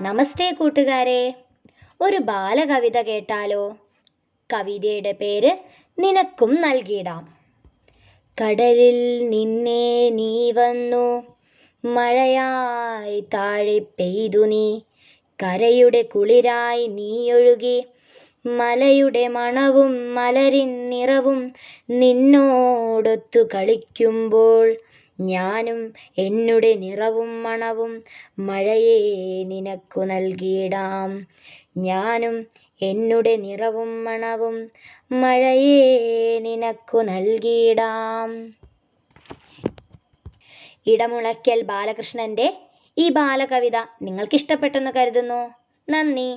നമസ്തേ കൂട്ടുകാരെ. ഒരു ബാലകവിത കേട്ടാലോ? കവിതയുടെ പേര് നിനക്കും നൽകിയിടാം. കടലിൽ നിന്നെ നീ വന്നു മഴയായി താഴെ പെയ്തു നീ. കരയുടെ കുളിരായി നീ ഒഴുകി മലയുടെ മണവും മലരിൻ നിറവും നിന്നോടൊത്തു കളിക്കുമ്പോൾ ഞാനും എന്നുടെ നിറവും മണവും മഴയെ നിനക്കു നൽകിയിടാം. ഞാനും എന്നുടെ നിറവും മണവും മഴയെ നിനക്കു നൽകിയിടാം. ഇടമുളയ്ക്കൽ ബാലകൃഷ്ണന്റെ ഈ ബാലകവിത നിങ്ങൾക്ക് ഇഷ്ടപ്പെട്ടെന്ന് കരുതുന്നു. നന്ദി.